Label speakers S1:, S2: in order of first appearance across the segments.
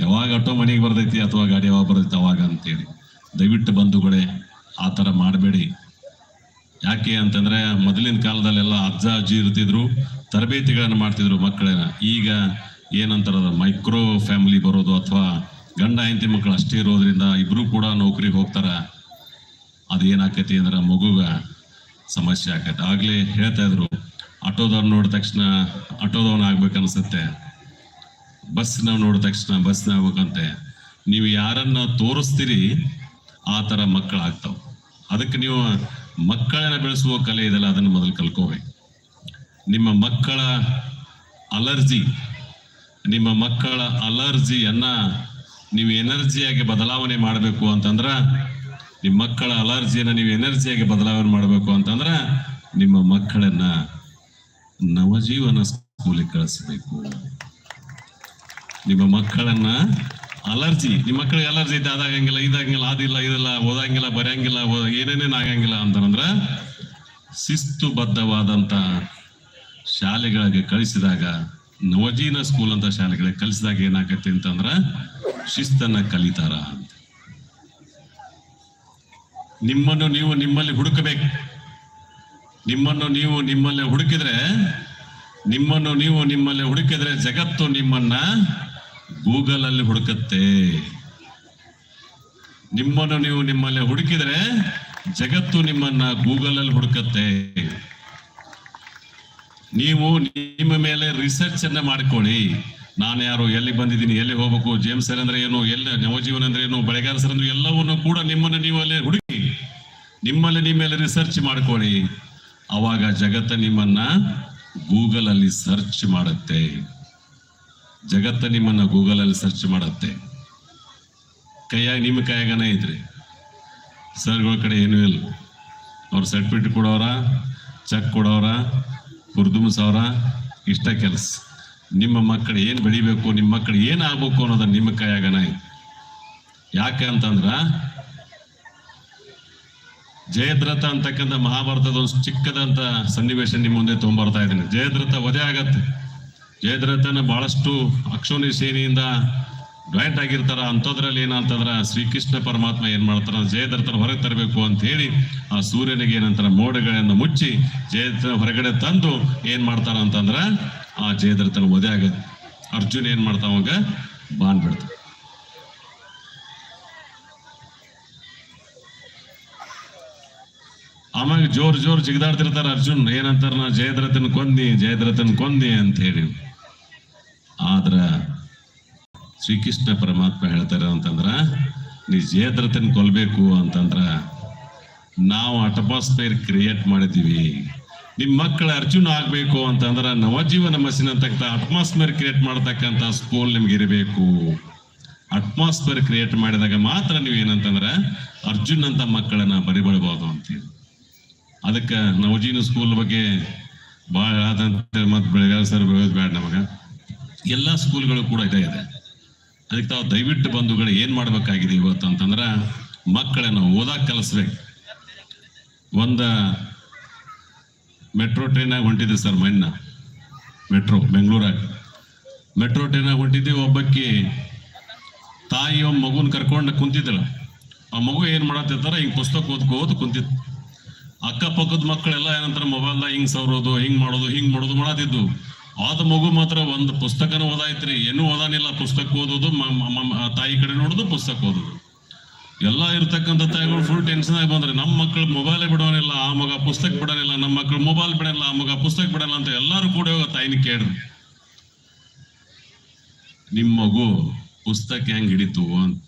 S1: ಯಾವಾಗ ಆಟೋ ಮನೆಗೆ ಬರ್ತೈತಿ ಅಥವಾ ಗಾಡಿ ಯಾವಾಗ ಬರ್ತೈತಿ ಅವಾಗ ಅಂತೇಳಿ. ದಯವಿಟ್ಟು ಬಂಧುಗಳೇ, ಆ ಥರ ಮಾಡಬೇಡಿ. ಯಾಕೆ ಅಂತಂದ್ರೆ ಮೊದಲಿನ ಕಾಲದಲ್ಲೆಲ್ಲ ಅಜ್ಜ, ಅಜ್ಜಿ ಇರ್ತಿದ್ರು, ತರಬೇತಿಗಳನ್ನು ಮಾಡ್ತಿದ್ರು ಮಕ್ಕಳೇನ ಈಗ ಏನಂತಾರ ಮೈಕ್ರೋ ಫ್ಯಾಮಿಲಿ ಬರೋದು ಅಥವಾ ಗಂಡ, ಹೆಂಡತಿ ಮಕ್ಕಳು ಅಷ್ಟೇ ಇರೋದ್ರಿಂದ ಇಬ್ರು ಕೂಡ ನೌಕರಿಗೆ ಹೋಗ್ತಾರ. ಅದು ಏನಾಕೈತಿ ಅಂದ್ರೆ ಮಗುಗ ಸಮಸ್ಯೆ ಆಕೈತೆ. ಆಗ್ಲೇ ಹೇಳ್ತಾ ಇದ್ರು, ಆಟೋದವ್ರು ನೋಡಿದ ತಕ್ಷಣ ಆಟೋದವನ್ ಆಗ್ಬೇಕು ಅನ್ಸುತ್ತೆ ಬಸ್ನ ನೋಡಿದ ತಕ್ಷಣ ಬಸ್ನ ಆಗ್ಬೇಕಂತೆ ನೀವು ಯಾರನ್ನ ತೋರಿಸ್ತೀರಿ, ಆ ಥರ ಮಕ್ಕಳಾಗ್ತಾವೆ. ಅದಕ್ಕೆ ನೀವು ಮಕ್ಕಳನ್ನ ಬೆಳೆಸುವ ಕಲೆ ಇದೆಲ್ಲ ಅದನ್ನು ಮೊದಲು ಕಲ್ಕೋಬೇಕು ನಿಮ್ಮ ಮಕ್ಕಳ ಅಲರ್ಜಿ, ನಿಮ್ಮ ಮಕ್ಕಳ ಅಲರ್ಜಿಯನ್ನ ನೀವು ಎನರ್ಜಿಯಾಗಿ ಬದಲಾವಣೆ ಮಾಡಬೇಕು ಅಂತಂದ್ರ, ನಿಮ್ಮ ಮಕ್ಕಳ ಅಲರ್ಜಿಯನ್ನ ನೀವು ಎನರ್ಜಿಯಾಗಿ ಬದಲಾವಣೆ ಮಾಡಬೇಕು ಅಂತಂದ್ರ, ನಿಮ್ಮ ಮಕ್ಕಳನ್ನ ನವಜೀವನ ಸ್ಕೂಲಿಗೆ ಕಳಿಸ್ಬೇಕು. ನಿಮ್ಮ ಮಕ್ಕಳನ್ನ ಅಲರ್ಜಿ, ನಿಮ್ಮ ಮಕ್ಕಳಿಗೆ ಅಲರ್ಜಿ ಇದೆ ಅದಾಗಂಗಿಲ್ಲ, ಇದಾಗಂಗಿಲ್ಲ ಅದಿಲ್ಲ ಇದಿಲ್ಲ, ಓದಂಗಿಲ್ಲ, ಬರೆಯಂಗಿಲ್ಲ ಏನೇನೇನು ಆಗಂಗಿಲ್ಲ ಅಂತಂದ್ರ ಶಿಸ್ತುಬದ್ಧವಾದಂತ ಶಾಲೆಗಳಿಗೆ ಕಳಿಸಿದಾಗ ನವಜೀನ ಸ್ಕೂಲ್ ಅಂತ ಶಾಲೆಗಳಿಗೆ ಕಲಿಸಿದಾಗ ಏನಾಗತ್ತೆ ಅಂತಂದ್ರ ಶಿಸ್ತನ್ನ ಕಲಿತಾರ ನಿಮ್ಮನ್ನು ನೀವು ನಿಮ್ಮಲ್ಲಿ ಹುಡುಕಬೇಕು. ನಿಮ್ಮನ್ನು ನೀವು ನಿಮ್ಮಲ್ಲಿ ಹುಡುಕಿದ್ರೆ, ನಿಮ್ಮನ್ನು ನೀವು ನಿಮ್ಮಲ್ಲಿ ಹುಡುಕಿದ್ರೆ ಜಗತ್ತು ನಿಮ್ಮನ್ನ ಗೂಗಲ್ ಅಲ್ಲಿ ಹುಡುಕತ್ತೆ. ನಿಮ್ಮನ್ನು ನೀವು ನಿಮ್ಮಲ್ಲಿ ಹುಡುಕಿದ್ರೆ ಜಗತ್ತು ನಿಮ್ಮನ್ನ ಗೂಗಲ್ ಅಲ್ಲಿ ಹುಡುಕತ್ತೆ. ನೀವು ನಿಮ್ಮ ಮೇಲೆ ರಿಸರ್ಚ್ ಅನ್ನ ಮಾಡ್ಕೊಳ್ಳಿ. ನಾನು ಯಾರು ಎಲ್ಲಿ ಬಂದಿದ್ದೀನಿ ಎಲ್ಲಿ ಹೋಗ್ಬೇಕು ಜೇಮ್ಸ್ ಸರ್ ಅಂದ್ರೆ ಏನು, ಎಲ್ಲ, ನವಜೀವನ ಅಂದ್ರೆ ಏನು, ಬೆಳೆಗಾರ ಸರ್ ಅಂದ್ರೆ ಎಲ್ಲವನ್ನು ಕೂಡ ನಿಮ್ಮನ್ನು ನೀವು ಅಲ್ಲಿ ಹುಡುಕಿ, ನಿಮ್ಮಲ್ಲಿ ನಿಮ್ಮ ಮೇಲೆ ರಿಸರ್ಚ್ ಮಾಡ್ಕೊಳ್ಳಿ. ಅವಾಗ ಜಗತ್ತ ನಿಮ್ಮನ್ನ ಗೂಗಲ್ ಅಲ್ಲಿ ಸರ್ಚ್ ಮಾಡುತ್ತೆ. ಜಗತ್ತ ನಿಮ್ಮನ್ನ ಗೂಗಲ್ ಅಲ್ಲಿ ಸರ್ಚ್ ಮಾಡುತ್ತೆ. ಕೈಯಾಗ ನಿಮ್ಮ ಕೈಯಾಗನ ಐತ್ರಿ. ಸರ್ಗಳ ಕಡೆ ಏನೂ ಇಲ್ಲ. ಅವ್ರು ಸರ್ಟಿಫಿಕೇಟ್ ಕೊಡೋರ ಚೆಕ್ ಕೊಡೋರ ಹುರ್ದುಂಬಿಸೋರ ಇಷ್ಟ ಕೆಲಸ. ನಿಮ್ಮ ಮಕ್ಕಳು ಏನು ಬೆಳಿಬೇಕು, ನಿಮ್ಮ ಮಕ್ಕಳು ಏನು ಆಗ್ಬೇಕು ಅನ್ನೋದು ನಿಮ್ಮ ಕೈಯಾಗನ ಯಾಕೆ ಅಂತಂದ್ರ, ಜಯದ್ರಥ ಅಂತಕ್ಕಂಥ ಮಹಾಭಾರತದ ಒಂದು ಚಿಕ್ಕದಂತ ಸನ್ನಿವೇಶ ನಿಮ್ಮ ಮುಂದೆ ತೊಗೊಂಬರ್ತಾ ಇದ್ದೀನಿ. ಜಯದ್ರಥ ವಧೆ ಆಗತ್ತೆ. ಜಯದ್ರಥನ ಬಹಳಷ್ಟು ಅಕ್ಷೋಣಿ ಸೇನೆಯಿಂದ ಜಾಯಿಂಟ್ ಆಗಿರ್ತಾರ, ಅಂಥದ್ರಲ್ಲಿ ಏನಂತಂದ್ರ ಶ್ರೀಕೃಷ್ಣ ಪರಮಾತ್ಮ ಏನ್ ಮಾಡ್ತಾರ? ಜಯದ್ರಥನ ಹೊರಗೆ ತರಬೇಕು ಅಂತ ಹೇಳಿ ಆ ಸೂರ್ಯನಿಗೆ ಏನಂತಾರ? ಮೋಡಗಳನ್ನು ಮುಚ್ಚಿ ಜಯದ್ರಥ ಹೊರಗಡೆ ತಂದು ಏನ್ ಮಾಡ್ತಾರ ಅಂತಂದ್ರ ಆ ಜಯದ್ರಥನ ಒದೆ ಆಗತ್ತೆ ಅರ್ಜುನ್ ಏನ್ ಮಾಡ್ತಾವಾಗ ಬಾನ್ ಬಿಡ್ತಾರ ಆಮ್ಯಾಗ ಜೋರ್ ಜೋರ್ ಜಿಗದಾಡ್ತಿರ್ತಾರ ಅರ್ಜುನ್. ಏನಂತಾರ ನಾ ಜಯದ್ರಥನ್ ಕೊಂದಿ ಜಯದ್ರಥನ್ ಕೊಂದಿ ಅಂತ ಹೇಳಿ. ಆದ್ರ ಶ್ರೀಕೃಷ್ಣ ಪರಮಾತ್ಮ ಹೇಳ್ತಾರೆ ಅಂತಂದ್ರ, ನೀ ಜೇದ್ರತನ ಕೊಲ್ಬೇಕು ಅಂತಂದ್ರ ನಾವು ಅಟಮಾಸ್ಫಿಯರ್ ಕ್ರಿಯೇಟ್ ಮಾಡಿದೀವಿ ನಿಮ್ಮ ಮಕ್ಕಳ ಅರ್ಜುನ ಆಗ್ಬೇಕು ಅಂತಂದ್ರ ನವಜೀವನ ಮಸಿನ ಅಂತಕ್ಕಂಥ ಅಟ್ಮಾಸ್ಫಿಯರ್ ಕ್ರಿಯೇಟ್ ಮಾಡತಕ್ಕಂತ ಸ್ಕೂಲ್ ನಿಮ್ಗೆ ಇರಬೇಕು. ಅಟ್ಮಾಸ್ಫಿಯರ್ ಕ್ರಿಯೇಟ್ ಮಾಡಿದಾಗ ಮಾತ್ರ ನೀವು ಏನಂತಂದ್ರ ಅರ್ಜುನ್ ಅಂತ ಮಕ್ಕಳನ್ನ ಬರಿಬಳ್ಬಹುದು ಅಂತೇಳಿ ಅದಕ್ಕೆ ನವಜೀನ ಸ್ಕೂಲ್ ಬಗ್ಗೆ ಭಾಳ ಆದಂತ ಮತ್ತು ಬೆಳಗಾವಿ ಸರ್ ಬೇಡ ನಮಗ. ಎಲ್ಲ ಸ್ಕೂಲ್ಗಳು ಕೂಡ ಇದೆ ಇದೆ. ಅದಕ್ಕೆ ತಾವು ದಯವಿಟ್ಟು ಬಂಧುಗಳು, ಏನ್ ಮಾಡ್ಬೇಕಾಗಿದೆ ಇವತ್ತು ಅಂತಂದ್ರೆ ಮಕ್ಕಳನ್ನ ಓದಾಕ್ ಕಲಿಸ್ಬೇಕು. ಒಂದ ಮೆಟ್ರೋ ಟ್ರೈನಾಗ ಹೊಂಟಿದ್ದೆ ಸರ್ ಮಣ್ಣ. ಮೆಟ್ರೋ, ಬೆಂಗಳೂರಾಗ. ಮೆಟ್ರೋ ಟ್ರೈನಾಗ ಹೊಂಟಿದ್ದೆ, ಒಬ್ಬಕ್ಕಿ ತಾಯಿ ಒಬ್ಬ ಮಗುನ ಕರ್ಕೊಂಡು ಕುಂತಿದ್ದಳ. ಆ ಮಗು ಏನು ಮಾಡತ್ತಿರ್ತಾರೆ ಹಿಂಗೆ ಪುಸ್ತಕ ಓದ್ಕೋತ ಕುಂತಿತ್ತು ಅಕ್ಕಪಕ್ಕದ ಮಕ್ಕಳೆಲ್ಲ ಏನಂತಾರ ಮೊಬೈಲ್ದಾಗ ಹಿಂಗೆ ಸವರೋದು, ಹಿಂಗೆ ಮಾಡೋದು ಹಿಂಗೆ ಮಾಡೋದು ಮಾಡತ್ತಿದ್ದು ಆದ ಮಗು ಮಾತ್ರ ಒಂದು ಪುಸ್ತಕನ ಓದಾಯ್ತ್ರಿ. ಏನೂ ಓದಾನಿಲ್ಲ. ಪುಸ್ತಕ ಓದೋದು ತಾಯಿ ಕಡೆ ನೋಡೋದು, ಪುಸ್ತಕ ಓದೋದು. ಎಲ್ಲ ಇರ್ತಕ್ಕಂತ ತಾಯಿಗಳು ಫುಲ್ ಟೆನ್ಷನ್ ಆಗಿ ಬಂದ್ರೆ, ನಮ್ಮ ಮಕ್ಕಳು ಮೊಬೈಲೇ ಬಿಡೋನಿಲ್ಲ, ಆ ಮಗ ಪುಸ್ತಕ ಬಿಡೋನಿಲ್ಲ, ನಮ್ಮ ಮಕ್ಕಳು ಮೊಬೈಲ್ ಬಿಡೋಲ್ಲ ಆ ಮಗ ಪುಸ್ತಕ ಬಿಡಲ್ಲ ಅಂತ ಎಲ್ಲರೂ ಕೂಡ ಹೋಗಿ ತಾಯಿನ ಕೇಳ್ರಿ ನಿಮ್ಮ ಮಗು ಪುಸ್ತಕ ಹೆಂಗ್ ಹಿಡಿತು? ಅಂತ.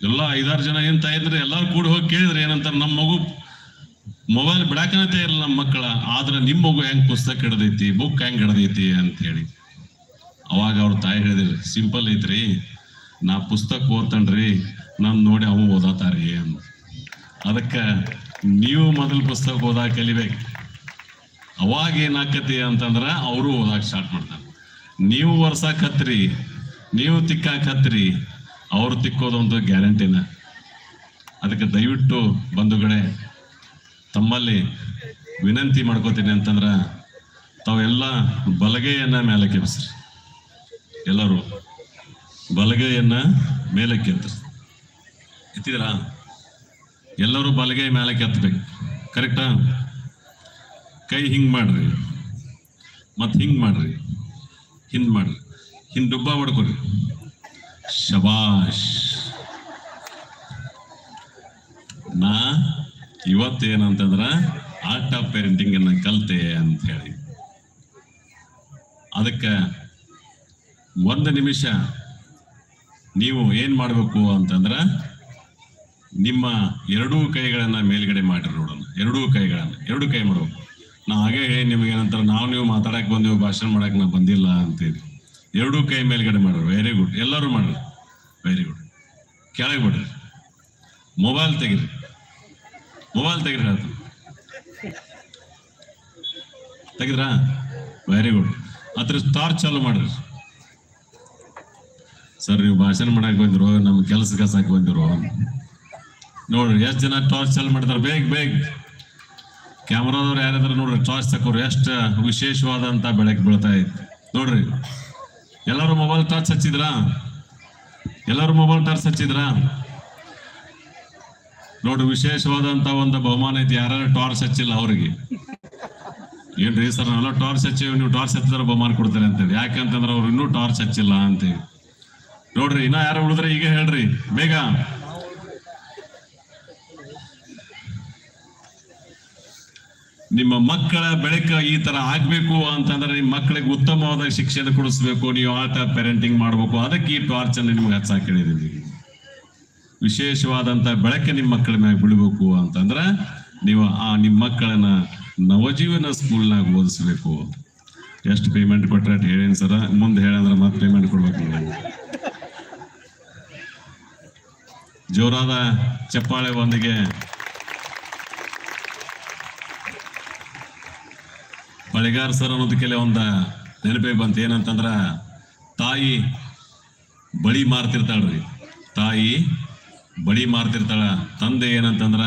S1: ಎಲ್ಲ ಐದಾರು ಜನ ಏನ್ ತಾಯಿದ್ರೆ ಎಲ್ಲಾರು ಕೂಡ ಹೋಗಿ ಕೇಳಿದ್ರೆ ಏನಂತಾರೆ, ನಮ್ಮ ಮಗು ಮೊಬೈಲ್ ಬಿಡಾಕನತೆ ಇರಲ್ಲ ನಮ್ಮ ಮಕ್ಕಳ, ಆದ್ರೆ ನಿಮ್ಮ ಮಗು ಹೆಂಗ್ ಪುಸ್ತಕ ಹಿಡ್ದೈತಿ, ಬುಕ್ ಹೆಂಗ್ ಹಿಡ್ದೈತಿ ಅಂತ ಹೇಳಿ. ಅವಾಗ ಅವ್ರ ತಾಯಿ ಹೇಳಿದ್ರಿ, ಸಿಂಪಲ್ ಐತ್ರಿ, ನಾ ಪುಸ್ತಕ ಓದ್ತನ್ರಿ, ನಾನು ನೋಡಿ ಅವ ಓದಾತಾರಿ ಅಂತ. ಅದಕ್ಕೆ ನೀವು ಮೊದಲು ಪುಸ್ತಕ ಓದಾಕ ಕಲಿಬೇಕು. ಅವಾಗ ಏನಾಕತಿ ಅಂತಂದ್ರ ಅವರು ಓದಾಕ್ ಸ್ಟಾರ್ಟ್ ಮಾಡ್ತಾರೆ. ನೀವು ವರ್ಷಾಕ್ ಹತ್ರಿ ನೀವು ತಿಕ್ಕಾಕ್ ಹತ್ರಿ ಅವ್ರು ತಿಕ್ಕೋದೊಂದು ಗ್ಯಾರಂಟಿನ. ಅದಕ್ಕೆ ದಯವಿಟ್ಟು ಬಂಧುಗಳೇ ತಮ್ಮಲ್ಲಿ ವಿನಂತಿ ಮಾಡ್ಕೋತೀನಿ ಅಂತಂದ್ರೆ ತಾವೆಲ್ಲ ಬಲಗೈಯನ್ನ ಮೇಲೆ ಕೆಬ್ಸ್ರಿ ಎಲ್ಲರೂ ಬಲಗೈಯನ್ನ ಮೇಲಕ್ಕೆ ಎತ್ತರಿ ಎತ್ತಿದ್ರಾ ಎಲ್ಲರೂ ಬಲಗೈ ಮೇಲಕ್ಕೆ ಎತ್ತಬೇಕು. ಕರೆಕ್ಟಾ ಕೈ ಹಿಂಗ್ ಮಾಡ್ರಿ. ಮತ್ತು ಹಿಂಗ್ ಮಾಡ್ರಿ. ಹಿಂದೆ ಮಾಡ್ರಿ. ಹಿಂದೆ ಡುಬ್ಬ ಹೊಡ್ಕೊರಿ. ಶಬಾಷ್. ನಾ ಇವತ್ತೇನಂತಂದ್ರ ಆರ್ಟ್ ಆಫ್ ಪೇರೆಂಟಿಂಗ್ ಅನ್ನ ಕಲ್ತೆ ಅಂತ ಹೇಳಿ. ಅದಕ್ಕೆ ಒಂದು ನಿಮಿಷ ನೀವು ಏನ್ ಮಾಡಬೇಕು ಅಂತಂದ್ರ ನಿಮ್ಮ ಎರಡೂ ಕೈಗಳನ್ನ ಮೇಲ್ಗಡೆ ಮಾಡಿರಿ ನೋಡೋಣ. ಎರಡೂ ಕೈಗಳನ್ನ, ಎರಡೂ ಕೈ ಮಾಡ್ಬೇಕು. ನಾ ಹಾಗೆ ಹೇಳಿ ನಿಮ್ಗೆ ಏನಂತಾರ, ನಾವು ನೀವು ಮಾತಾಡಕ್ ಬಂದೀವಿ, ಭಾಷಣ ಮಾಡಕ್ ನಾ ಬಂದಿಲ್ಲ ಅಂತೇಳಿ ಎರಡೂ ಕೈ ಮೇಲ್ಗಡೆ ಮಾಡ್ರಿ ವೆರಿ ಗುಡ್ ಎಲ್ಲರೂ ಮಾಡ್ರಿ ವೆರಿ ಗುಡ್ ಕೆಳಗೆ ಬಿಡ್ರಿ. ಮೊಬೈಲ್ ತೆಗಿರಿ. ಮೊಬೈಲ್ ತೆಗ್ರಿ ಹೇಳ್ತೀನಿ. ತೆಗಿದ್ರಾ? ವೆರಿ ಗುಡ್ ಅದ್ರ ಟಾರ್ಚ್ ಚಾಲು ಮಾಡ್ರಿ. ಸರ್ ನೀವು ಭಾಷಣ ಮಾಡಕ್ ಬಂದಿರೋ, ನಮ್ಮ ಕೆಲಸ ಕಸಕ್ ಬಂದಿರೋ. ನೋಡ್ರಿ, ಎಷ್ಟು ಜನ ಟಾರ್ಚ್ ಚಾಲು ಮಾಡ್ತಾರೆ ಬೇಗ ಬೇಗ. ಕ್ಯಾಮ್ರಾದವ್ರು ಯಾರಾದ್ರೂ ನೋಡ್ರಿ ಟಾರ್ಚ್ ತಕೋರು ಎಷ್ಟು ವಿಶೇಷವಾದಂತ ಬೆಳಕು ಬೀಳ್ತಾ ಇತ್ತು. ನೋಡ್ರಿ, ಎಲ್ಲರೂ ಮೊಬೈಲ್ ಟಾರ್ಚ್ ಹಚ್ಚಿದ್ರಾ? ಎಲ್ಲರೂ ಮೊಬೈಲ್ ಟಾರ್ಚ್ ಹಚ್ಚಿದ್ರಾ? ನೋಡ್ರಿ ವಿಶೇಷವಾದಂತ ಒಂದು ಬಹುಮಾನ ಐತಿ. ಯಾರು ಟಾರ್ಚ್ ಹಚ್ಚಿಲ್ಲ ಅವ್ರಿಗೆ. ಏನ್ರಿ ಸರ್, ನಾವೆಲ್ಲ ಟಾರ್ಚ್ ಹಚ್ಚಿವಿ ನೀವು ಟಾರ್ಚ್ ಹಚ್ಚಿದ್ರೆ ಬಹುಮಾನ ಕೊಡ್ತಾರೆ ಅಂತೇಳಿ. ಯಾಕಂತಂದ್ರೆ ಅವ್ರು ಇನ್ನೂ ಟಾರ್ಚ್ ಹಚ್ಚಿಲ್ಲ ಅಂತೇಳಿ. ನೋಡ್ರಿ, ಇನ್ನ ಯಾರು ಉಳಿದ್ರೆ ಈಗ ಹೇಳ್ರಿ. ಬೇಗ. ನಿಮ್ಮ ಮಕ್ಕಳ ಬೆಳಕ ಈ ತರ ಆಗ್ಬೇಕು ಅಂತಂದ್ರೆ ನಿಮ್ಮ ಮಕ್ಕಳಿಗೆ ಉತ್ತಮವಾದ ಶಿಕ್ಷಣ ಕೊಡಿಸ್ಬೇಕು. ನೀವು ಆಟ ಪೇರೆಂಟಿಂಗ್ ಮಾಡ್ಬೇಕು. ಅದಕ್ಕೆ ಈ ಟಾರ್ಚ್ ಅನ್ನು ನಿಮ್ಗೆ ಹಚ್ಚಾಕ್ ಹೇಳಿದೀವಿ ವಿಶೇಷವಾದಂತ ಬೆಳಕೆ ನಿಮ್ಮ ಮಕ್ಕಳ ಮ್ಯಾಗ ಬಿಡಬೇಕು ಅಂತಂದ್ರ ನೀವು ಆ ನಿಮ್ಮ ಮಕ್ಕಳನ್ನ ನವಜೀವನ ಸ್ಕೂಲ್ನಾಗ ಓದಿಸ್ಬೇಕು. ಎಷ್ಟು ಪೇಮೆಂಟ್ ಕೊಟ್ರೆ ಹೇಳೇನು ಸರ? ಮುಂದೆ ಹೇಳಂದ್ರೆ ಮತ್ತೆ ಪೇಮೆಂಟ್ ಕೊಡ್ಬೇಕು ನೀವು. ಜೋರಾದ ಚಪ್ಪಾಳೆ ಒಂದಿಗೆ. ಬಳಿಗಾರ್ ಸರ್ ಅನ್ನೋದಕ್ಕೆಲ್ಲ ಒಂದು ನೆನಪೇ ಬಂತ ಏನಂತಂದ್ರ ತಾಯಿ ಬಳಿ ಮಾರ್ತಿರ್ತಾಳ್ರಿ. ತಾಯಿ ಬಳಿ ಮಾರ್ತಿರ್ತಾಳ. ತಂದೆ ಏನಂತಂದ್ರ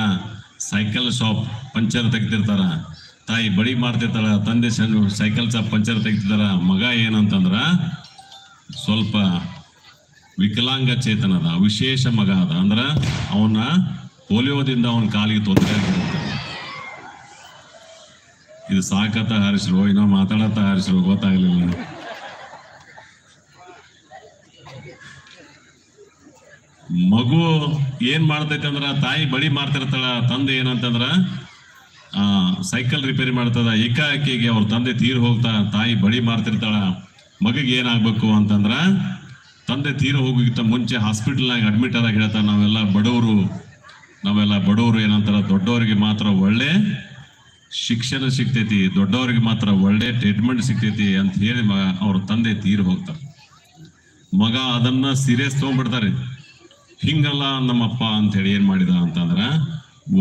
S1: ಸೈಕಲ್ ಶಾಪ್ ಪಂಚರ್ ತೆಗ್ದಿರ್ತಾರ. ತಾಯಿ ಬಳಿ ಮಾರ್ತಿರ್ತಾಳ, ತಂದೆ ಸೈಕಲ್ ಶಾಪ್ ಪಂಚರ್ ತೆಗ್ದಿರ್ತಾರ. ಮಗ ಏನಂತಂದ್ರ ಸ್ವಲ್ಪ ವಿಕಲಾಂಗ ಚೇತನದ ವಿಶೇಷ ಮಗ ಅದ. ಅಂದ್ರ ಅವನ್ನ ಪೋಲಿಯೋದಿಂದ ಅವನ ಕಾಲಿಗೆ ತೊಂದರೆ ಇದು ಸಾಕತ್ತ ಹಾರಿಸ್ರು ಏನೋ ಮಾತಾಡತ್ತ ಹಾರಿಸ್ರು ಗೊತ್ತಾಗ್ಲಿಲ್ಲ ಮಗು ಏನ್ ಮಾಡ್ತೈತಂದ್ರ, ತಾಯಿ ಬಳಿ ಮಾಡ್ತಿರ್ತಾಳ, ತಂದೆ ಏನಂತಂದ್ರ ಆ ಸೈಕಲ್ ರಿಪೇರಿ ಮಾಡ್ತದ, ಏಕಾಏಕಿಗೆ ಅವ್ರ ತಂದೆ ತೀರ್ ಹೋಗ್ತಾ, ತಾಯಿ ಬಳಿ ಮಾಡ್ತಿರ್ತಾಳ, ಮಗಿಗೆ ಏನಾಗ್ಬೇಕು ಅಂತಂದ್ರ, ತಂದೆ ತೀರ್ ಹೋಗಿತ್ತ ಮುಂಚೆ ಹಾಸ್ಪಿಟಲ್ನಾಗ ಅಡ್ಮಿಟ್ ಆದಾಗ ಹೇಳ್ತಾ ನಾವೆಲ್ಲ ಬಡವರು ನಾವೆಲ್ಲ ಬಡವರು ಏನಂತಾರ, ದೊಡ್ಡವರಿಗೆ ಮಾತ್ರ ಒಳ್ಳೆ ಶಿಕ್ಷಣ ಸಿಗ್ತೈತಿ, ದೊಡ್ಡವರಿಗೆ ಮಾತ್ರ ಒಳ್ಳೆ ಟ್ರೀಟ್ಮೆಂಟ್ ಸಿಗ್ತೈತಿ ಅಂತ ಹೇಳಿ ಅವ್ರ ತಂದೆ ತೀರ್ ಹೋಗ್ತಾರ. ಮಗ ಅದನ್ನ ಸೀರಿಯಸ್ ತಗೊಂಡ್ಬಿಡ್ತಾರೆ ಹಿಂಗಲ್ಲ ನಮ್ಮಪ್ಪ ಅಂತ ಹೇಳಿ ಏನ್ ಮಾಡಿದ ಅಂತಂದ್ರ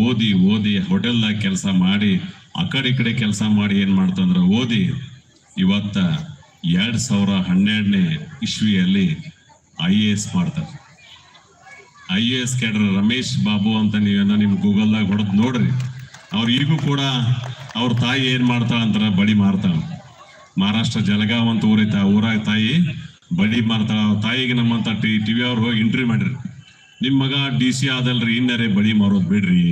S1: ಓದಿ ಓದಿ ಹೋಟೆಲ್ದಾಗ ಕೆಲಸ ಮಾಡಿ, ಆ ಕಡೆ ಈ ಕಡೆ ಕೆಲಸ ಮಾಡಿ ಏನ್ ಮಾಡ್ತಂದ್ರ ಓದಿ. ಇವತ್ತ ಎರಡ್ ಸಾವಿರ ಹನ್ನೆರಡನೇ ಇಸ್ವಿಯಲ್ಲಿ ಐ ಎ ಎಸ್ ಮಾಡ್ತಾರೆ. I A S cadre Ramesh Babu ಅಂತ ನೀವೆಲ್ಲ ನಿಮ್ ಗೂಗಲ್ದಾಗ ಹೊಡೆದ್ ನೋಡ್ರಿ. ಅವ್ರು ಈಗೂ ಕೂಡ ಅವ್ರ ತಾಯಿ ಏನ್ ಮಾಡ್ತಾಳ ಅಂತಾರ ಬಡಿ ಮಾರ್ತಾಳ. ಮಹಾರಾಷ್ಟ್ರ ಜಲಗಾವ್ ಅಂತ ಊರೈತೆ ಊರಾಗ ತಾಯಿ ಬಡಿ ಮಾರ್ತಾಳ. ಅವ್ರ ತಾಯಿಗೆ ನಮ್ಮಂತ ಟಿ ಟಿವಿ ಅವ್ರು ಹೋಗಿ ಇಂಟರ್ವ್ಯೂ ಮಾಡಿರಿ. ನಿಮ್ ಮಗ ಡಿ ಸಿ ಆದಲ್ರಿ, ಇನ್ನರೇ ಬಳಿ ಮಾರೋದು ಬಿಡ್ರಿ.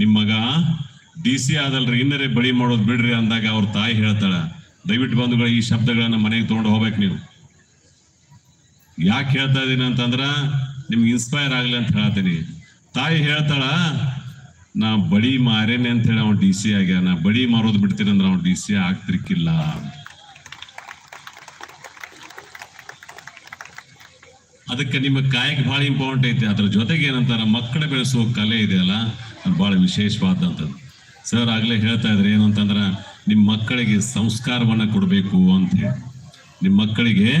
S1: ನಿಮ್ ಮಗ ಡಿ ಸಿ ಆದಲ್ರಿ, ಇನ್ನರೇ ಬಳಿ ಮಾಡೋದು ಬಿಡ್ರಿ ಅಂದಾಗ ಅವ್ರ ತಾಯಿ ಹೇಳ್ತಾಳ, ದಯವಿಟ್ಟು ಬಂಧುಗಳು, ಈ ಶಬ್ದಗಳನ್ನ ಮನೆಗೆ ತಗೊಂಡು ಹೋಗ್ಬೇಕು ನೀವು. ಯಾಕೆ ಹೇಳ್ತಾ ಇದ್ದೀನಿ ಅಂತಂದ್ರ, ನಿಮ್ಗೆ ಇನ್ಸ್ಪೈರ್ ಆಗಲಿ ಅಂತ ಹೇಳ್ತೀನಿ. ತಾಯಿ ಹೇಳ್ತಾಳ, ನಾ ಬಳಿ ಮಾರೇನೆ ಅಂತ ಹೇಳಿ ಅವ್ನು ಡಿ ಸಿ ನಾ ಬಡಿ ಮಾರೋದು ಬಿಡ್ತೀನಿ ಅಂದ್ರೆ ಅವ್ನು ಡಿ ಸಿ ಆಗ್ತಿರ್ಕಿಲ್ಲ. ಅದಕ್ಕೆ ನಿಮ್ಮ ಕಾಯಕ್ಕೆ ಭಾಳ ಇಂಪಾರ್ಟೆಂಟ್ ಐತೆ. ಅದ್ರ ಜೊತೆಗೆ ಏನಂತಾರೆ, ಮಕ್ಕಳ ಬೆಳೆಸುವ ಕಲೆ ಇದೆಯಲ್ಲ, ಅದು ಬಹಳ ವಿಶೇಷವಾದಂಥದ್ದು. ಸರ್ ಆಗ್ಲೇ ಹೇಳ್ತಾ ಇದ್ರೆ ಏನಂತಂದ್ರೆ ನಿಮ್ಮ ಮಕ್ಕಳಿಗೆ ಸಂಸ್ಕಾರವನ್ನ ಕೊಡಬೇಕು ಅಂತ ಹೇಳಿ. ನಿಮ್ಮ ಮಕ್ಕಳಿಗೆ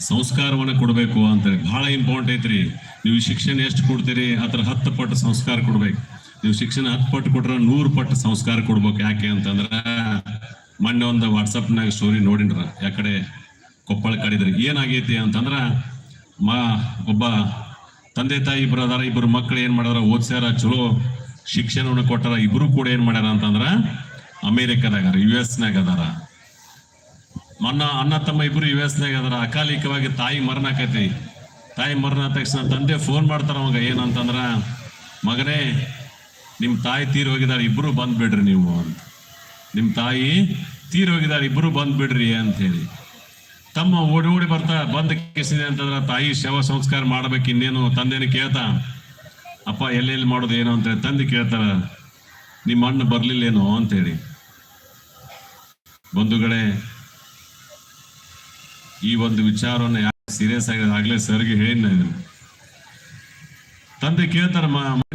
S1: ಸಂಸ್ಕಾರವನ್ನ ಕೊಡಬೇಕು ಅಂತೇಳಿ ಬಹಳ ಇಂಪಾರ್ಟೆಂಟ್ ಐತ್ರಿ. ನೀವು ಶಿಕ್ಷಣ ಎಷ್ಟು ಕೊಡ್ತೀರಿ? ಅದ್ರ ಹತ್ತು ಪಟ್ಟು ಸಂಸ್ಕಾರ ಕೊಡ್ಬೇಕು. ನೀವು ಶಿಕ್ಷಣ ಹತ್ತು ಪಟ್ಟು ಕೊಟ್ರೆ ನೂರು ಪಟ್ಟು ಸಂಸ್ಕಾರ ಕೊಡ್ಬೇಕು. ಯಾಕೆ ಅಂತಂದ್ರೆ, ಮೊನ್ನೆ ಒಂದು ವಾಟ್ಸಪ್ನಾಗ ಸ್ಟೋರಿ ನೋಡಿನ್ರ. ಯಾಕಡೆ ಕೊಪ್ಪಳ ಕಡಿದ್ರಿ. ಏನಾಗೈತಿ ಅಂತಂದ್ರ ಮಾ, ಒಬ್ಬ ತಂದೆ ತಾಯಿ ಇಬ್ರು ಅದಾರ ಇಬ್ಬರು ಮಕ್ಳು ಏನ್ ಮಾಡ್ಯಾರ ಓದ್ಸ್ಯಾರ ಚಲೋ ಶಿಕ್ಷಣವನ್ನು ಕೊಟ್ಟಾರ. ಇಬ್ರು ಕೂಡ ಏನ್ ಮಾಡ್ಯಾರ ಅಂತಂದ್ರ ಅಮೇರಿಕಾದಾಗ ಯು ಎಸ್ ನಾಗ ಅದಾರ. ಅನ್ನ ಅಣ್ಣ, ತಮ್ಮ ಇಬ್ರು ಯು ಎಸ್ನಾಗ ಅದಾರ. ಅಕಾಲಿಕವಾಗಿ ತಾಯಿ ಮರಣ ಆಕೈತಿ. ತಾಯಿ ಮರಣ ತಕ್ಷಣ ತಂದೆ ಫೋನ್ ಮಾಡ್ತಾರ ಅವಾಗ ಏನಂತಂದ್ರ ಮಗನೇ ನಿಮ್ಮ ತಾಯಿ ತೀರ್ ಹೋಗಿದಾರ, ಇಬ್ರು ಬಂದ್ಬಿಡ್ರಿ ನೀವು ಅಂತ. ನಿಮ್ಮ ತಾಯಿ ತೀರ್ ಹೋಗಿದಾರ, ಇಬ್ರು ಬಂದ್ಬಿಡ್ರಿ ಅಂತ ಹೇಳಿ. ತಮ್ಮ ಓಡಿ ಓಡಿ ಬರ್ತಾ ಬಂದ ಕೇಸಿದೆ ಅಂತಂದ್ರೆ ತಾಯಿ ಶವ ಸಂಸ್ಕಾರ ಮಾಡ್ಬೇಕು ಇನ್ನೇನು ತಂದೇನು ಕೇಳ್ತಾ, ಅಪ್ಪ, ಎಲ್ಲೆಲ್ಲಿ ಮಾಡೋದು ಏನು? ಅಂತೇಳಿ ತಂದೆ ಕೇಳ್ತಾರ, ನಿಮ್ಮ ಅಣ್ಣ ಬರ್ಲಿಲ್ಲೇನೋ? ಅಂತೇಳಿ ಬಂಧುಗಳೇ, ಈ ಒಂದು ವಿಚಾರವನ್ನು ಯಾರು ಸೀರಿಯಸ್ ಆಗಿ ಆಗ್ಲೇ ಸರ್ಗೆ ಹೇಳಿ ನಾನು. ತಂದೆ ಕೇಳ್ತಾರ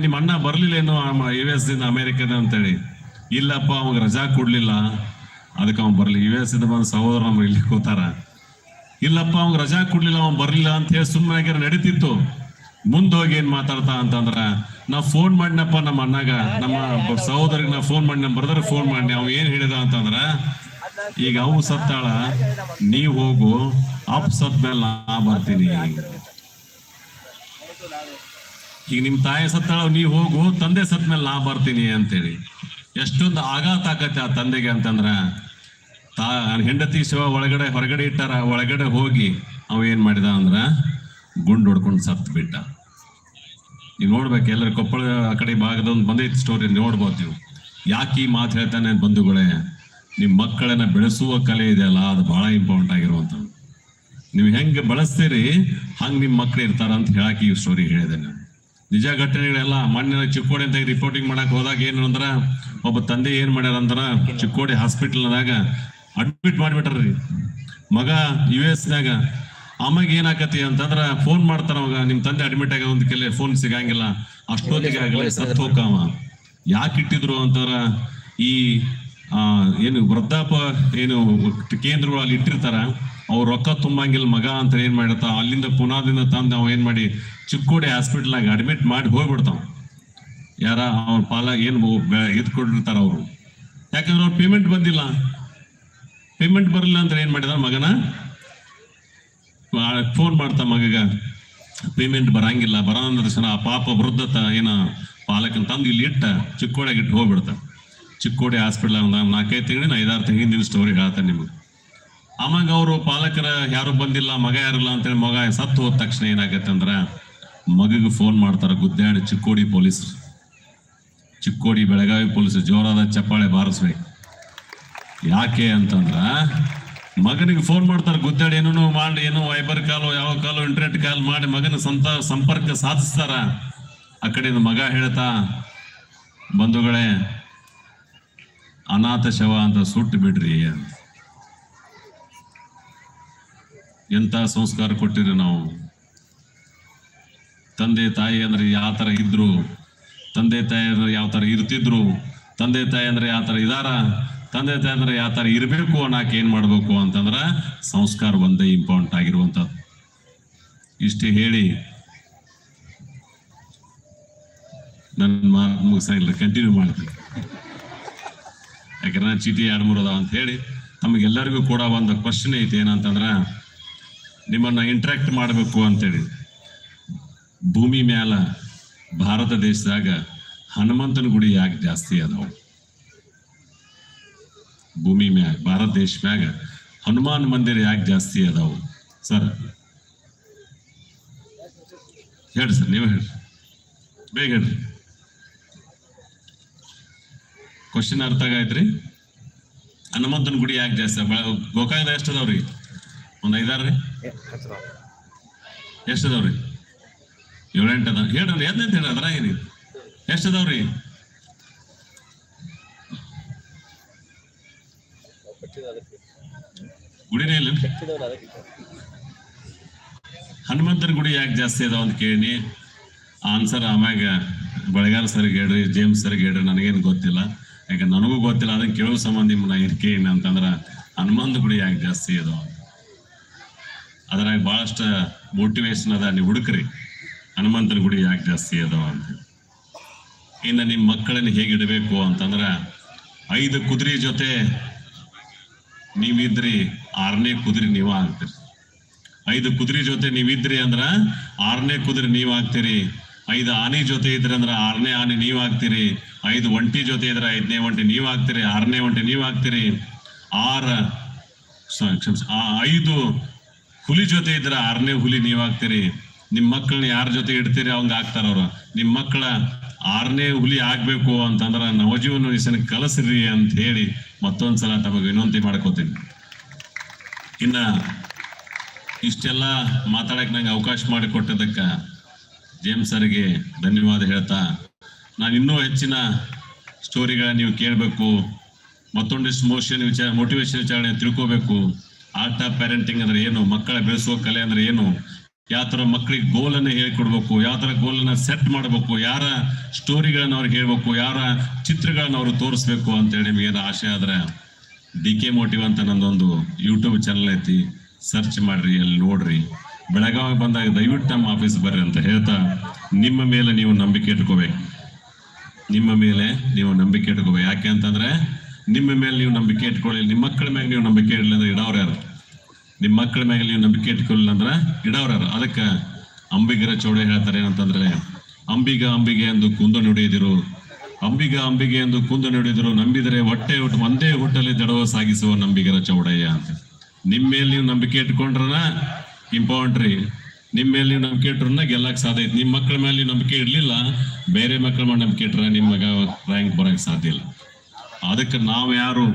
S1: ನಿಮ್ಮ ಅಣ್ಣ ಬರ್ಲಿಲ್ಲೇನೋ ಯು ಎಸ್ ದಿಂದ ಅಮೆರಿಕದ? ಅಂತೇಳಿ ಇಲ್ಲಪ್ಪ, ಅವಾಗ ರಜಾ ಕೊಡ್ಲಿಲ್ಲ. ಅದಕ್ಕೆ ಅವ್ನು ಬರ್ಲಿ. ಯು ಎಸ್ ಇಂದ ಬಂದ ಸಹೋದರ ನಮ್ಮ ಇಲ್ಲಿ ಕೂತಾರ. ಇಲ್ಲಪ್ಪ ಅವಾಗ ರಜಾ ಕೊಡ್ಲಿಲ್ಲ, ಅವ್ನು ಬರ್ಲಿಲ್ಲ ಅಂತ ಹೇಳಿ ಸುಮ್ಮನೆ ಆಗ್ಯಾರ ನಡೀತಿತ್ತು. ಮುಂದೋಗಿ ಏನ್ ಮಾತಾಡ್ತಾ ಅಂತಂದ್ರ ನಾ ಫೋನ್ ಮಾಡಿನಪ್ಪ ನಮ್ಮ ಅಣ್ಣಗ, ನಮ್ಮ ಸಹೋದರಿಗೆ ನಾ ಫೋನ್ ಮಾಡಿ ನಮ್ಮ ಬ್ರದರ್ ಫೋನ್ ಮಾಡಿ ಅವ್ ಏನ್ ಹೇಳಿದ ಅಂತಂದ್ರ, ಈಗ ಅವು ಸತ್ತಾಳ ನೀ ಹೋಗು, ಅಪ್ ಸತ್ ಮೇಲೆ ನಾ ಬರ್ತೀನಿ. ಈಗ ನಿಮ್ ತಾಯಿ ಸತ್ತಾಳ ನೀ ಹೋಗು, ತಂದೆ ಸತ್ ಮೇಲೆ ನಾ ಬರ್ತೀನಿ ಅಂತೇಳಿ. ಎಷ್ಟೊಂದು ಆಘಾತ ಆಗತ್ತೆ ಆ ತಂದೆಗೆ ಅಂತಂದ್ರ ತಾ ಹೆಂಡತಿ ಶಿವ ಒಳಗಡೆ, ಹೊರಗಡೆ ಇಟ್ಟಾರ, ಒಳಗಡೆ ಹೋಗಿ ಅವ ಏನ್ ಮಾಡಿದ ಅಂದ್ರ ಗುಂಡ್ ಹೊಡ್ಕೊಂಡು ಸತ್ ಬಿಟ್ಟ. ನೀವು ನೋಡ್ಬೇಕು, ಎಲ್ಲರ ಕೊಪ್ಪಳ ಆ ಕಡೆ ಭಾಗದೊಂದು ಬಂದೈತಿ ಸ್ಟೋರಿ ನೋಡ್ಬೋದು ನೀವು. ಯಾಕೆ ಈ ಮಾತು ಹೇಳ್ತಾನೆ ಬಂಧುಗಳೇ ನಿಮ್ಮ ಮಕ್ಕಳನ್ನ ಬೆಳೆಸುವ ಕಲೆ ಇದೆಯಲ್ಲ ಅದು ಬಹಳ ಇಂಪಾರ್ಟೆಂಟ್ ಆಗಿರುವಂಥದ್ದು. ನೀವು ಹೆಂಗೆ ಬಳಸ್ತೀರಿ, ಹಂಗೆ ನಿಮ್ಮ ಮಕ್ಳು ಇರ್ತಾರ ಅಂತ ಹೇಳಕ್ಕೆ ಈ ಸ್ಟೋರಿ ಹೇಳಿದೆ ನಾನು. ನಿಜ ಘಟನೆಗಳೆಲ್ಲ ಮಣ್ಣಿನ ಚಿಕ್ಕೋಡಿ ಅಂತ ರಿಪೋರ್ಟಿಂಗ್ ಮಾಡಕ್ ಹೋದಾಗ ಏನು ಅಂದ್ರೆ, ಒಬ್ಬ ತಂದೆ ಏನ್ ಮಾಡ್ಯಾರ ಅಂದ್ರ ಚಿಕ್ಕೋಡಿ ಹಾಸ್ಪಿಟಲ್ನಾಗ ಅಡ್ಮಿಟ್ ಮಾಡಿಬಿಟ್ರಿ ಮಗ ಯು ಎಸ್ನಾಗ ಆಮ್ಯಾಗ ಏನಾಕತಿ ಅಂತಂದ್ರ ಫೋನ್ ಮಾಡ್ತಾರ ಅವಾಗ ನಿಮ್ ತಂದೆ ಅಡ್ಮಿಟ್ ಆಗ ಒಂದ್ ಕೆಲ ಫೋನ್ ಸಿಗಂಗಿಲ್ಲ. ಅಷ್ಟೊತ್ತಿಗೆ ಆಗಲ್ಲ. ಸತ್ ಯಾಕೆ ಇಟ್ಟಿದ್ರು ಅಂತಾರ ಈ ಆ ಏನು ವೃದ್ಧಾಪ ಏನು ಕೇಂದ್ರಗಳು ಅಲ್ಲಿ ಇಟ್ಟಿರ್ತಾರ ಅವ್ರ ರೊಕ್ಕ ತುಂಬಂಗಿಲ್ಲ ಮಗ ಅಂತ ಏನ್ ಮಾಡಿರ್ತಾವ ಅಲ್ಲಿಂದ ಪುನಾದಿಂದ ತಂದು ಅವ ಏನ್ ಮಾಡಿ ಚಿಕ್ಕೋಡಿ ಹಾಸ್ಪಿಟಲ್ನಾಗ ಅಡ್ಮಿಟ್ ಮಾಡಿ ಹೋಗ್ಬಿಡ್ತಾವ. ಯಾರ ಅವ್ರ ಪಾಲ ಏನ್ ಇದ್ ಕೊಟ್ಟಿರ್ತಾರ ಅವರು. ಯಾಕಂದ್ರೆ ಅವ್ರ ಪೇಮೆಂಟ್ ಬಂದಿಲ್ಲ. ಪೇಮೆಂಟ್ ಬರಲಿಲ್ಲ ಅಂದ್ರೆ ಏನ್ ಮಾಡಿದ ಮಗನ? ಫೋನ್ ಮಾಡ್ತಾ ಮಗಗ ಪೇಮೆಂಟ್ ಬರಂಗಿಲ್ಲ ಬರೋದ್ರ ಆ ಪಾಪ ವೃದ್ಧತ ಏನ ಪಾಲಕನ ತಂದು ಇಲ್ಲಿ ಇಟ್ಟ ಚಿಕ್ಕೋಡಿಯಾಗ ಇಟ್ಟು ಹೋಗ್ಬಿಡ್ತ. ಚಿಕ್ಕೋಡಿ ಹಾಸ್ಪಿಟಲ್ ಒಂದು ನಾಲ್ಕೈದು ತಿಂಗಳಿನ ಐದಾರು ತಿಂಗಳಿನ ಸ್ಟೋರಿ ಹೇಳ್ತಾನೆ ನಿಮ್ಗೆ. ಆಮಾಗ ಅವರು ಪಾಲಕರ ಯಾರು ಬಂದಿಲ್ಲ, ಮಗ ಯಾರಿಲ್ಲ ಅಂತೇಳಿ ಮಗ ಸತ್ತು ಹೋದ ತಕ್ಷಣ ಏನಾಗತ್ತೆ ಅಂದ್ರ, ಮಗಗೆ ಫೋನ್ ಮಾಡ್ತಾರ, ಗುದ್ದಾಡಿ ಚಿಕ್ಕೋಡಿ ಪೊಲೀಸ್ ಚಿಕ್ಕೋಡಿ ಬೆಳಗಾವಿ ಪೊಲೀಸ್ ಜೋರಾದ ಚಪ್ಪಾಳೆ ಬಾರಿಸ್ಬೇಕು ಯಾಕೆ ಅಂತಂದ್ರ, ಮಗನಿಗೆ ಫೋನ್ ಮಾಡ್ತಾರೆ, ಗುದ್ದಾಡಿ ಏನೋ ಮಾಡಿ, ಏನೋ ವೈಬರ್ ಕಾಲು ಯಾವ ಕಾಲು ಇಂಟರ್ನೆಟ್ ಕಾಲ್ ಮಾಡಿ ಮಗನ ಸಂತ, ಸಂಪರ್ಕ ಸಾಧಿಸ್ತಾರ. ಆ ಕಡೆಯಿಂದ ಮಗ ಹೇಳ್ತಾ, ಬಂಧುಗಳೇ, ಅನಾಥ ಶವ ಅಂತ ಸುಟ್ಟು ಬಿಡ್ರಿ. ಎಂಥ ಸಂಸ್ಕಾರ ಕೊಟ್ಟಿರಿ ನಾವು? ತಂದೆ, ತಾಯಿ ಅಂದ್ರೆ ಯಾವ ಥರ ಇದ್ರು? ತಂದೆ, ತಾಯಿ ಅಂದ್ರೆ ಯಾವ ಥರ ಇರ್ತಿದ್ರು? ತಂದೆ, ತಾಯಿ ಅಂದ್ರೆ ಯಾವ ಥರ ಇದಾರ? ತಂದೆ ತಾಯಿ ಅಂದ್ರೆ ಯಾವ ತರ ಇರಬೇಕು ಅನ್ನಕ್ಕೆ ಏನ್ ಮಾಡ್ಬೇಕು ಅಂತಂದ್ರ ಸಂಸ್ಕಾರ ಒಂದೇ ಇಂಪಾರ್ಟೆಂಟ್ ಆಗಿರುವಂಥದ್ದು. ಇಷ್ಟು ಹೇಳಿ. ನನ್ನ ಮಾತು ಮುಗಿಸಿಲ್ಲ ಕಂಟಿನ್ಯೂ ಮಾಡ್ತೀನಿ. ಯಾಕಂದ್ರೆ ನಾನು ಚೀಟಿ ಎರಡು ಮೂರು ಅದಾವ ಅಂತ ಹೇಳಿ. ತಮಗೆಲ್ಲರಿಗೂ ಕೂಡ ಒಂದು ಕ್ವಶನ್ ಐತಿ ಏನಂತಂದ್ರ, ನಿಮ್ಮನ್ನ ಇಂಟ್ರಾಕ್ಟ್ ಮಾಡಬೇಕು ಅಂತೇಳಿ. ಭೂಮಿ ಮ್ಯಾಲ ಭಾರತ ದೇಶದಾಗ ಹನುಮಂತನ ಗುಡಿ ಯಾಕೆ ಜಾಸ್ತಿ ಅದಾವ? ಭೂಮಿ ಮ್ಯಾಗ, ಭಾರತ ದೇಶ ಮ್ಯಾಗ ಹನುಮಾನ್ ಮಂದಿರ ಯಾಕೆ ಜಾಸ್ತಿ ಅದಾವು? ಸರ್, ಹೇಳ್ರಿ ಸರ್, ನೀವು ಹೇಳ್ರಿ. ಬೇಗ ಹೇಳ್ರಿ. ಕ್ವಶನ್ ಅರ್ಥ ಆಗೈತ್ರಿ? ಹನುಮಂತನ ಗುಡಿ ಯಾಕೆ ಜಾಸ್ತಿ ಗೋಕಾಯದ ಎಷ್ಟು ಅದಾವ್ರಿ? ಒಂದು ಐದಾರು ರೀ ಎಷ್ಟು ಅದಾವ್ರಿ? ಏಳೆಂಟು ಅದಾವ ಹೇಳ್ರಿ ಎದ್ನಂತ ಹೇಳ್ರಿ ಅದ್ರಾಗ ಎಷ್ಟು ಅದಾವ್ರಿ? ಗುಡಿನೇ ಹನುಮಂತನ ಗುಡಿ ಯಾಕೆ ಜಾಸ್ತಿ ಅದಾವ ಅಂತ ಕೇಳಿ. ಆನ್ಸರ್ ಆಮ್ಯಾಗ ಬೆಳಗಾರ ಸರ್ಗೆ ಹೇಳ್ರಿ ಜೇಮ್ಸ್ ಸರ್ಗೆ ಹೇಳ್ರಿ ನನಗೇನು ಗೊತ್ತಿಲ್ಲ. ಯಾಕೆ ನನಗೂ ಗೊತ್ತಿಲ್ಲ, ಅದನ್ನ ಕೇಳೋ ಸಂಬಂಧ ನಿಮ್ಮ ಏನು ಕೇಳಿ ಅಂತಂದ್ರ ಹನುಮಂತ ಗುಡಿ ಯಾಕೆ ಜಾಸ್ತಿ ಅಂತ. ಅದ್ರಾಗ ಬಹಳಷ್ಟು ಮೋಟಿವೇಶನ್ ಅದ, ನೀವು ಹುಡುಕ್ರಿ. ಹನುಮಂತನ ಗುಡಿ ಯಾಕೆ ಜಾಸ್ತಿ ಅದಾವ ಅಂತ. ಇನ್ನು ನಿಮ್ಮ ಮಕ್ಕಳನ್ನ ಹೇಗೆ ಇಡಬೇಕು ಅಂತಂದ್ರೆ, ಐದು ಕುದುರೆ ಜೊತೆ ನೀವಿದ್ರಿ ಆರನೇ ಕುದುರೆ ನೀವ ಆಗ್ತೀರಿ. ಐದು ಕುದುರೆ ಜೊತೆ ನೀವಿದ್ರಿ ಅಂದ್ರ ಆರನೇ ಕುದುರೆ ನೀವ್ ಆಗ್ತೀರಿ. ಐದು ಆನೆ ಜೊತೆ ಇದ್ರಿ ಅಂದ್ರೆ ಆರನೇ ಆನೆ ನೀವ್ ಆಗ್ತೀರಿ. ಐದು ಒಂಟಿ ಜೊತೆ ಇದ್ರೆ ಐದನೇ ಒಂಟಿ ನೀವ್ ಆಗ್ತೀರಿ. ಆರನೇ ಒಂಟಿ ನೀವ್ ಆಗ್ತೀರಿ. ಆರ ಐದು ಹುಲಿ ಜೊತೆ ಇದ್ರೆ ಆರನೇ ಹುಲಿ ನೀವಾಗ್ತೀರಿ ನಿಮ್ಮ ಮಕ್ಕಳನ್ನ ಯಾರ ಜೊತೆ ಇಡ್ತೀರಿ? ಅವಂಗ ಆಗ್ತಾರ ಅವ್ರು. ನಿಮ್ಮ ಮಕ್ಕಳ ಆರನೇ ಹುಲಿ ಆಗ್ಬೇಕು ಅಂತಂದ್ರೆ ನವಜೀವನ ಮಿಷನ್ ಕಲಸ್ರಿ ಅಂತ ಹೇಳಿ ಮತ್ತೊಂದ್ಸಲ ತಮಗೆ ವಿನಂತಿ ಮಾಡ್ಕೋತೀನಿ. ಇನ್ನ ಇಷ್ಟೆಲ್ಲ ಮಾತಾಡಕ್ ನಂಗೆ ಅವಕಾಶ ಮಾಡಿಕೊಟ್ಟದಕ್ಕ ಜೇಮ್ ಸರ್ಗೆ ಧನ್ಯವಾದ ಹೇಳ್ತಾ, ನಾನು ಇನ್ನೂ ಹೆಚ್ಚಿನ ಸ್ಟೋರಿಗಳ ನೀವು ಕೇಳಬೇಕು, ಮತ್ತೊಂದಿಷ್ಟು ಮೋಷನ್ ವಿಚಾರ, ಮೋಟಿವೇಶನ್ ವಿಚಾರಣೆ ತಿಳ್ಕೋಬೇಕು ಆಟ ಪ್ಯಾರೆಂಟಿಂಗ್ ಅಂದ್ರೆ ಏನು, ಮಕ್ಕಳ ಬೆಳೆಸುವ ಕಲೆ ಅಂದ್ರೆ ಏನು ಯಾವ ಥರ ಮಕ್ಕಳಿಗೆ ಗೋಲನ್ನು ಹೇಳ್ಕೊಡ್ಬೇಕು, ಯಾವ ಥರ ಗೋಲನ್ನು ಸೆಟ್ ಮಾಡಬೇಕು, ಯಾರ ಸ್ಟೋರಿಗಳನ್ನ ಅವ್ರಿಗೆ ಹೇಳ್ಬೇಕು, ಯಾರ ಚಿತ್ರಗಳನ್ನ ಅವ್ರು ತೋರಿಸ್ಬೇಕು ಅಂತೇಳಿ ನಿಮ್ಗೆ ಏನು ಆಸೆ ಆದ್ರೆ ಡಿ ಕೆ ಮೋಟಿವ್ ಅಂತ ನಂದೊಂದು ಯೂಟ್ಯೂಬ್ ಚಾನಲ್ ಐತಿ. ಸರ್ಚ್ ಮಾಡ್ರಿ, ಅಲ್ಲಿ ನೋಡ್ರಿ. ಬೆಳಗಾವಿ ಬಂದಾಗ ದಯವಿಟ್ಟು ನಮ್ಮ ಆಫೀಸ್ ಬರ್ರಿ ಅಂತ ಹೇಳ್ತಾ ನಿಮ್ಮ ಮೇಲೆ ನೀವು ನಂಬಿಕೆ ಇಟ್ಕೋಬೇಕು. ನಿಮ್ಮ ಮೇಲೆ ನೀವು ನಂಬಿಕೆ ಇಟ್ಕೋಬೇಕು. ಯಾಕೆ ಅಂತಂದ್ರೆ ನಿಮ್ಮ ಮೇಲೆ ನೀವು ನಂಬಿಕೆ ಇಟ್ಕೊಳ್ಳಿ ನಿಮ್ಮ ಮಕ್ಕಳ ಮೇಲೆ ನೀವು ನಂಬಿಕೆ ಇಡಲಿ ಅಂದ್ರೆ ಇಡೋರು ಯಾರು? ನಿಮ್ಮ ಮಕ್ಕಳ ಮೇಲೆ ನೀವು ನಂಬಿಕೆ ಇಟ್ಕೊಳ್ಳಿಲ್ಲ ಅಂದ್ರೆ ಇಡೋರು ಯಾರು ಅದಕ್ಕೆ ಅಂಬಿಗರ ಚೌಡೆ ಹೇಳ್ತಾರೆ ಏನಂತಂದ್ರೆ, ಅಂಬಿಗ ಅಂಬಿಗೆ ಎಂದು ಕುಂದು ನುಡಿದಿರು. ಅಂಬಿಗ ಅಂಬಿಗೆ ಎಂದು ಕುಂದು ನುಡಿದಿರು. ನಂಬಿದರೆ ಹೊಟ್ಟೆ ಹುಟ್ಟು, ಒಂದೇ ಹುಟ್ಟಲ್ಲಿ ದಡವ ಸಾಗಿಸುವ ನಂಬಿಗರ ಚೌಡಯ್ಯ ಅಂತ. ನಿಮ್ಮ ಮೇಲೆ ನೀವು ನಂಬಿಕೆ ಇಟ್ಕೊಂಡ್ರನ ಇಂಪಾರ್ಟೆಂಟ್ ರೀ. ನಿಮ್ಮ ಮೇಲೆ ನೀವು ನಂಬಿಕೆ ಇಟ್ರನ್ನ ಗೆಲ್ಲಕ್ ಸಾಧ್ಯ ಐತಿ. ನಿಮ್ಮ ಮಕ್ಕಳ ಮೇಲೆ ನೀವು ನಂಬಿಕೆ ಇಡ್ಲಿಲ್ಲ, ಬೇರೆ ಮಕ್ಕಳ ಮೇಲೆ ನಂಬಿಕೆ ಇಟ್ರೆ ನಿಮ್ಮ ಮಗ ರ್ಯಾಂಕ್ ಬರಕ್ ಸಾಧ್ಯ ಇಲ್ಲ. ಅದಕ್ಕೆ ನಾವು ಯಾರು